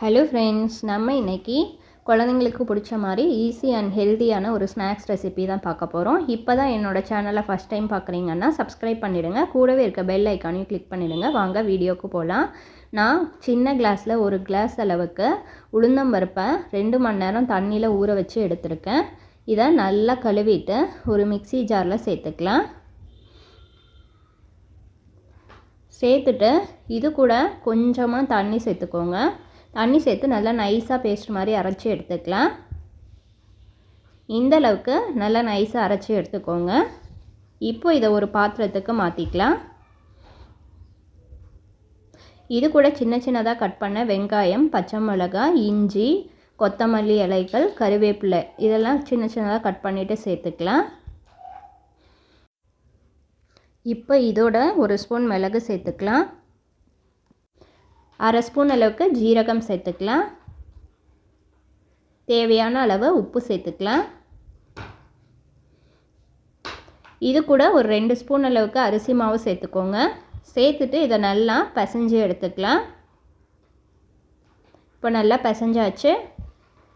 Hello friends நம்ம இன்னைக்கு குழந்தைங்களுக்கு பிடிச்ச மாதிரி ஈஸி அண்ட் ஹெல்த்தியான ஒரு ஸ்நாக்ஸ் ரெசிபி தான் பார்க்க போகிறோம் இப்போ தான் என்னோட சேனலை ஃபஸ்ட் டைம் பார்க்குறீங்கன்னா சப்ஸ்கிரைப் பண்ணிவிடுங்க கூடவே இருக்க பெல் ஐக்கானையும் கிளிக் பண்ணிவிடுங்க வாங்க வீடியோக்கு போகலாம் நான் சின்ன கிளாஸில் ஒரு கிளாஸ் அளவுக்கு உளுந்தம்பருப்பை ரெண்டு மணி நேரம் தண்ணியில் ஊற வச்சு எடுத்திருக்கேன். இதை நல்லா கழுவிட்டு ஒரு மிக்ஸி ஜாரில் சேர்த்துக்கலாம். சேர்த்துட்டு இது கூட கொஞ்சமாக தண்ணி சேர்த்துக்கோங்க. தண்ணி சேர்த்து நல்லா நைஸாக பேஸ்ட் மாதிரி அரைச்சி எடுத்துக்கலாம். இந்த அளவுக்கு நல்லா நைஸாக அரைச்சி எடுத்துக்கோங்க. இப்போ இதை ஒரு பாத்திரத்துக்கு மாற்றிக்கலாம் இது கூட சின்ன சின்னதாக கட் பண்ண வெங்காயம் பச்சை மிளகாய் இஞ்சி கொத்தமல்லி இலைகள் கருவேப்பிலை இதெல்லாம் சின்ன சின்னதாக கட் பண்ணிவிட்டு சேர்த்துக்கலாம். இப்போ இதோட ஒரு ஸ்பூன் மிளகு சேர்த்துக்கலாம். அரை ஸ்பூன் அளவுக்கு ஜீரகம் சேர்த்துக்கலாம். தேவையான அளவு உப்பு சேர்த்துக்கலாம். இது கூட ஒரு ரெண்டு ஸ்பூன் அளவுக்கு அரிசி மாவு சேர்த்துக்கோங்க. சேர்த்துட்டு இதை நல்லா பசைஞ்சு எடுத்துக்கலாம். இப்போ நல்லா பசைஞ்சாச்சு.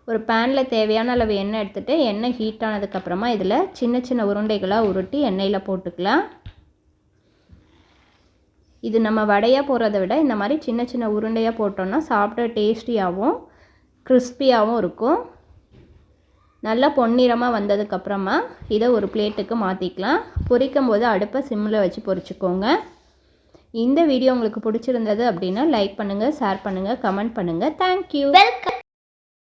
ஒரு பேனில் தேவையான அளவு எண்ணெய் எடுத்துகிட்டு எண்ணெய் ஹீட் ஆனதுக்கப்புறமா இதில் சின்ன சின்ன உருண்டைகளாக உருட்டி எண்ணெயில் போட்டுக்கலாம். இது நம்ம வடையாக போடுறத விட இந்த மாதிரி சின்ன சின்ன உருண்டையாக போட்டோன்னா சாப்பிட டேஸ்டியாகவும் கிறிஸ்பியாகவும் இருக்கும். நல்லா பொன்னிறமாக வந்ததுக்கப்புறமா இதை ஒரு பிளேட்டுக்கு மாற்றிக்கலாம் பொரிக்கும் போது அடுப்பை சிம்மில் வச்சு பொரிச்சுக்கோங்க. இந்த வீடியோ உங்களுக்கு பிடிச்சிருந்தது அப்படின்னா லைக் பண்ணுங்கள் ஷேர் பண்ணுங்கள் கமெண்ட் பண்ணுங்கள் தேங்க்யூ வெல்கம்